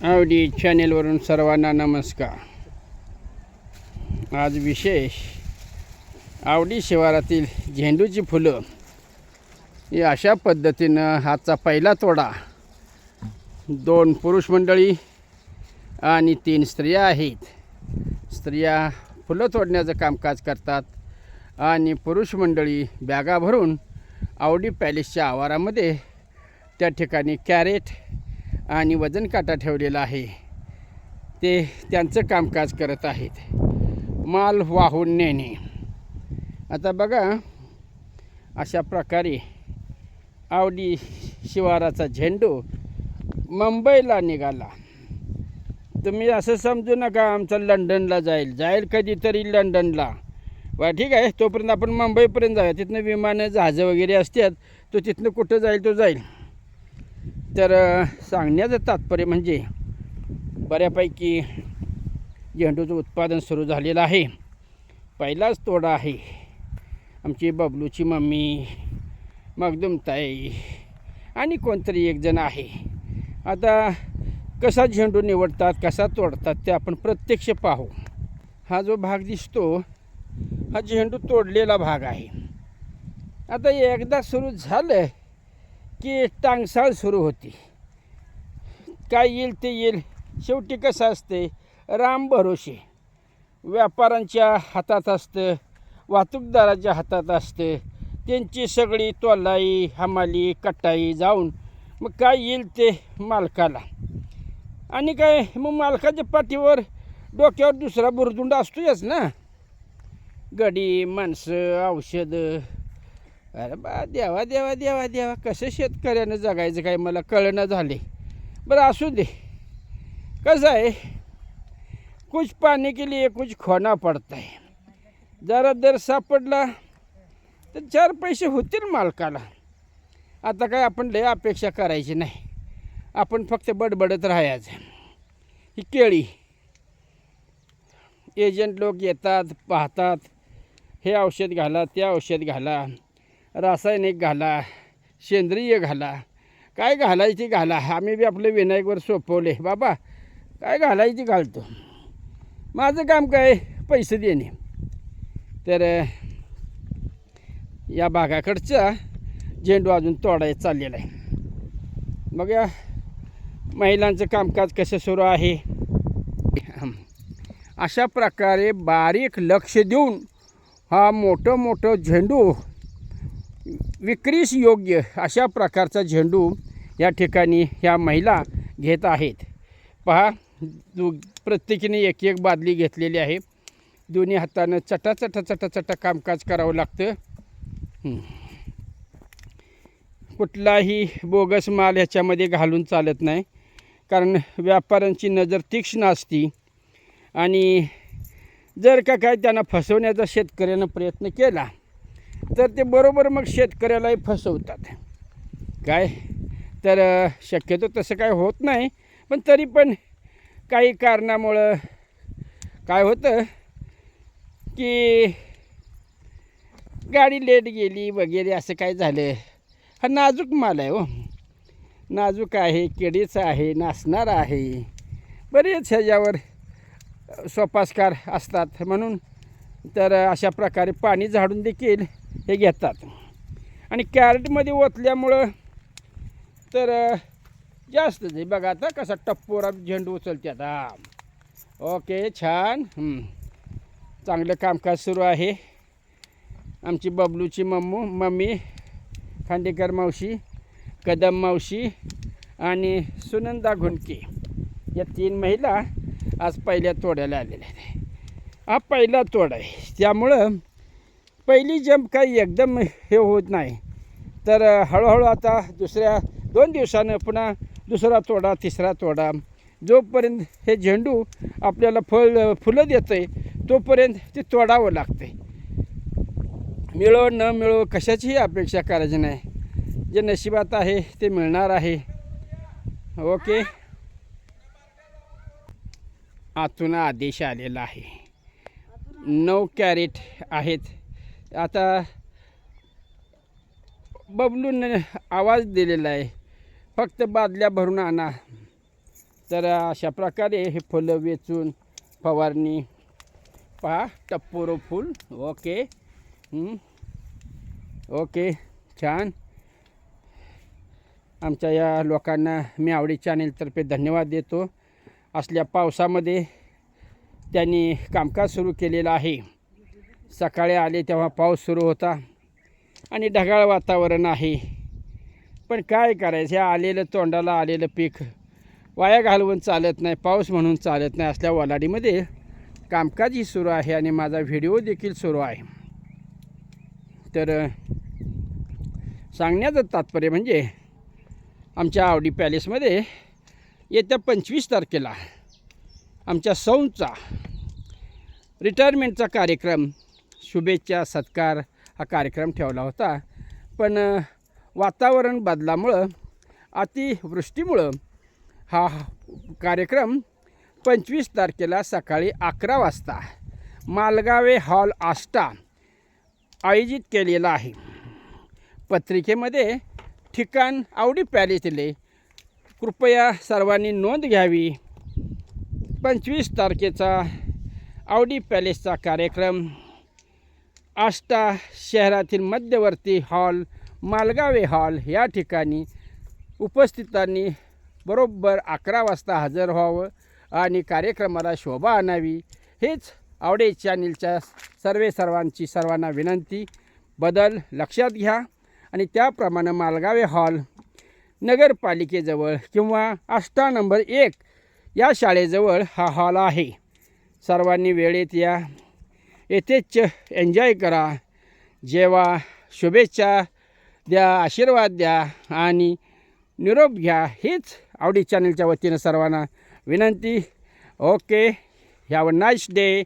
आवडी चॅनेलवरून सर्वांना नमस्कार. आज विशेष आवडी शिवारातील झेंडूची फुलं ही अशा पद्धतीनं हाचा पहिला तोडा दोन पुरुष मंडळी आणि तीन स्त्रिया आहेत. स्त्रिया फुलं तोडण्याचं कामकाज करतात आणि पुरुष मंडळी बॅगा भरून आवडी पॅलेसच्या आवारामध्ये त्या ठिकाणी कॅरेट आणि वजन काटा ठेवलेला आहे. ते त्यांचं कामकाज करत आहेत. माल वाहून नेणे. आता बघा अशा प्रकारे आवडी शिवाराचा झेंडू मुंबईला निघाला. तुम्ही असं समजू नका आमचा लंडनला जाईल. जाईल कधीतरी लंडनला. वा ठीक आहे तोपर्यंत आपण मुंबईपर्यंत जाऊया. तिथनं विमानं जहाजं वगैरे असतात तो तिथनं कुठं जाईल तो जाईल. तर सांगण्याचं तात्पर्य म्हणजे बऱ्यापैकी झेंडूचं उत्पादन सुरू झालेलं आहे. पहिलाच तोडा आहे. आमची बबलूची मम्मी मगदुमताई आणि कोणतरी एकजण आहे. आता कसा झेंडू निवडतात कसा तोडतात ते आपण प्रत्यक्ष पाहू. हा जो भाग दिसतो हा झेंडू तोडलेला भाग आहे. आता एकदा सुरू झालं की टांगसाळ सुरू होती. काय येईल ते येईल. शेवटी कसं असते? राम भरोसे व्यापाऱ्यांच्या हातात असतं. वाहतूकदाराच्या हातात असतं. त्यांची सगळी तोलाई हमाली कटाई जाऊन मग काय येईल ते मालकाला. आणि काय? मग मालकाच्या पाठीवर डोक्यावर दुसरा बुरदुंड असतोयच ना? गडी माणसं औषधं अरे बा देवा देवा देवा देवा कसं शेतकऱ्यानं जगायचं काय? मला कळणं झाले. बरं असू दे. कसं आहे? कुछ पाणी के लिए कुछ खोना पडत आहे जरा दर सापडला तर चार पैसे होतील मालकाला. आता काय आपण लय अपेक्षा करायची नाही. आपण फक्त बडबडत राहायचं. ही केळी. एजंट लोक येतात पाहतात. हे औषध घाला ते औषध घाला. रासायनिक घाला सेंद्रिय घाला. काय घालायची घाला? आम्ही बी आपलं विनायकवर सोपवले. बाबा काय घालायची घालतो? माझं काम काय? पैसे देणे. तर या भागाकडचा झेंडू अजून तोडायचा चाललेला आहे. मग या महिलांचं कामकाज कसं सुरू आहे? अशा प्रकारे बारीक लक्ष देऊन हा मोठं मोठं झेंडू विक्रीस योग्य अशा प्रकारचा झेंडू या ठिकाणी ह्या महिला घेत आहेत. पहा दु प्रत्येकीने एक एक बादली घेतलेली आहे. दोन्ही हातानं चटा चटा चटा चटा कामकाज करावं लागतं. कुठलाही बोगस माल ह्याच्यामध्ये घालून चालत नाही. कारण व्यापाऱ्यांची नजर तीक्ष्ण असती. आणि जर का काय त्यांना फसवण्याचा शेतकऱ्यानं प्रयत्न केला तर ते बरोबर मग शेतकऱ्यालाही फसवतात. काय? तर शक्यतो तसं काय होत नाही पण तरी पण काही कारणामुळं काय होतं की गाडी लेट गेली वगैरे असं काय झालं. हा नाजूक माल आहे हो. नाजूक आहे केडीचा आहे नाचणारा आहे. बरेच ह्याच्यावर सोपास्कार असतात म्हणून तर अशा प्रकारे पाणी झाडून देखील हे घेतात. आणि कॅरेटमध्ये ओतल्यामुळं तर जास्त आहे बघा आता कसा टप्पोरा झेंडू उचलते आता. ओके छान. चांगलं कामकाज सुरू आहे. आमची बबलूची मम्मू मम्मी खांडेकर मावशी कदम मावशी आणि सुनंदा घुंडके या तीन महिला आज पहिल्या तोड्याला आलेल्या आहेत. हा पहिला तोड आहे. त्यामुळं पहिली जंप काही एकदम हे होत नाही. तर हळूहळू आता दुसऱ्या दोन दिवसानं पुन्हा दुसरा तोडा तिसरा तोडा. जोपर्यंत हे झेंडू आपल्याला फळ फुलं देतं आहे तोपर्यंत ते तोडावं लागतं आहे मिळो न मिळो कशाचीही अपेक्षा करायची नाही. जे नशिबात आहे ते मिळणार आहे. ओके. आतून आदेश आलेला आहे. नऊ कॅरेट आहेत. आता बबलून आवाज दिलेला आहे. फक्त बादल्या भरून आणा. तर अशा प्रकारे हे फुलं वेचून फवारणी पहा टप्पोरो फूल. ओके. ओके. छान. आमच्या या लोकांना मी आवडी चॅनेलतर्फे धन्यवाद देतो. असल्या पावसामध्ये त्यांनी कामकाज सुरू केलेलं आहे. सकाळी आले तेव्हा पाऊस सुरू होता आणि ढगाळ वातावरण आहे. पण काय करायचं? हे आलेलं तोंडाला आलेलं पीक वाया घालवून चालत नाही पाऊस म्हणून चालत नाही असल्या वलाडीमध्ये कामकाजही सुरू आहे आणि माझा व्हिडिओ देखील सुरू आहे. तर सांगण्याचं तात्पर्य म्हणजे आमच्या आवडी पॅलेसमध्ये येत्या पंचवीस तारखेला आमच्या सौंचा रिटायरमेंटचा कार्यक्रम शुभेच्छा सत्कार हा कार्यक्रम ठेवला होता. पण वातावरण बदलामुळं अतिवृष्टीमुळं हा कार्यक्रम पंचवीस तारखेला सकाळी अकरा वाजता मालगावे हॉल आष्टा आयोजित केलेला आहे. पत्रिकेमध्ये ठिकाण आवडी पॅलेस दिले कृपया सर्वांनी नोंद घ्यावी. पंचवीस तारखेचा आवडी पॅलेसचा कार्यक्रम. आष्टा शहरातील मध्यवर्ती हॉल मालगावे हॉल या ठिकाणी उपस्थितांनी बरोबर अकरा वाजता हजर व्हावं आणि कार्यक्रमाला शोभा आणावी. हेच आवडे चॅनेलच्या सर्वे सर्वांची सर्वांना विनंती. बदल लक्षात घ्या आणि त्याप्रमाणे मालगावे हॉल नगरपालिकेजवळ किंवा आष्टा नंबर एक या शाळेजवळ हा हॉल आहे. सर्वांनी वेळेत या. येथेच एन्जॉय करा. जेवा शुभेच्छा द्या आशीर्वाद द्या आणि निरोप घ्या हीच आवडी चॅनलच्या वतीनं सर्वांना विनंती. Okay. Have a nice day